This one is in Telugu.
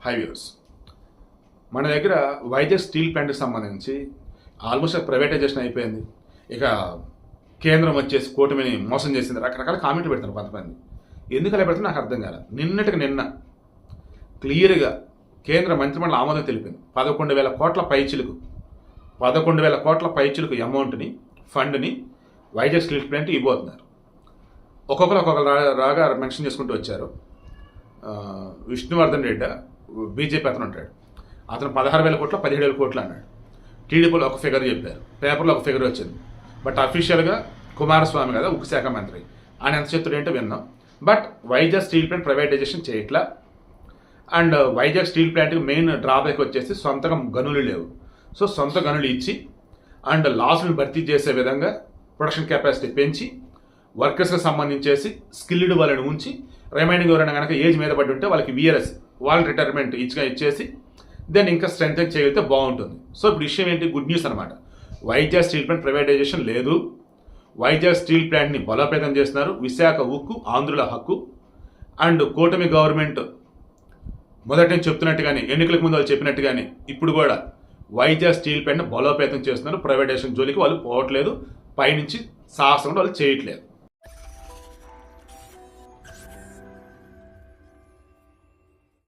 హైవేస్ మన దగ్గర వైజాగ్ స్టీల్ ప్లాంట్కి సంబంధించి ఆల్మోస్ట్ ప్రైవేటైజేషన్ అయిపోయింది. ఇక కేంద్రం వచ్చేసి కూటమిని మోసం చేసింది. రకరకాల కామెంట్లు పెడతారు కొంతమంది. ఎందుకు అలా పెడతారు నాకు అర్థం కాలేదు. నిన్నటికి నిన్న క్లియర్గా కేంద్ర మంత్రిమండలి ఆమోదం తెలిపింది. పదకొండు వేల కోట్ల పైచులకు పదకొండు వేల కోట్ల పైచులకు అమౌంట్ని ఫండ్ని వైజాగ్ స్టీల్ ప్లాంట్ ఇవ్వబోతున్నారు. ఒక్కొక్కరు ఒక్కొక్కరు రా- రాగా మెన్షన్ చేసుకుంటూ వచ్చారు. విష్ణువర్ధన్ రెడ్డి బీజేపీ అతను ఉంటాడు. అతను పదహారు వేల కోట్ల పదిహేడు వేల కోట్లు అన్నాడు. టీడీపీలో ఒక ఫిగర్ చెప్పారు. పేపర్లో ఒక ఫిగర్ వచ్చింది. బట్ అఫీషియల్గా కుమారస్వామి కదా ఉక్కు శాఖ మంత్రి. ఆయన ఎంత చెప్తాడు ఏంటో విన్నాం. But Vizag steel plant privatization చేయట్లా. అండ్ వైజాగ్ స్టీల్ ప్లాంట్కి మెయిన్ డ్రాబ్యాక్ వచ్చేసి సొంతగా గనులు లేవు. సో సొంత గనులు ఇచ్చి అండ్ లాస్ను భర్తీ చేసే విధంగా ప్రొడక్షన్ కెపాసిటీ పెంచి వర్కర్స్కి సంబంధించేసి స్కిల్డ్ వాళ్ళని ఉంచి రిమైనింగ్ ఎవరైనా కనుక ఏజ్ మీద పడి ఉంటే వాళ్ళకి విఆర్ఎస్ వాళ్ళ రిటైర్మెంట్ ఇచ్చిగా ఇచ్చేసి దెన్ ఇంకా స్ట్రెంత్ చేయగలిగితే బాగుంటుంది. సో ఇప్పుడు విషయం ఏంటి? గుడ్ న్యూస్ అనమాట వైజాగ్ స్టీల్ ప్లాంట్ ప్రైవేటైజేషన్ లేదు. వైజాగ్ స్టీల్ ప్లాంట్ని బలోపేతం చేస్తున్నారు. విశాఖ ఉక్కు ఆంధ్రుల హక్కు. అండ్ కూటమి గవర్నమెంట్ మొదటి నుంచి చెప్తున్నట్టుగానే ఎన్నికలకు ముందు వాళ్ళు చెప్పినట్టుగానే ఇప్పుడు కూడా వైజాగ్ స్టీల్ ప్లాంట్ని బలోపేతం చేస్తున్నారు. ప్రైవేటైజేషన్ జోలికి వాళ్ళు పోవట్లేదు. పైనుంచి సాహసం వాళ్ళు చేయట్లేదు.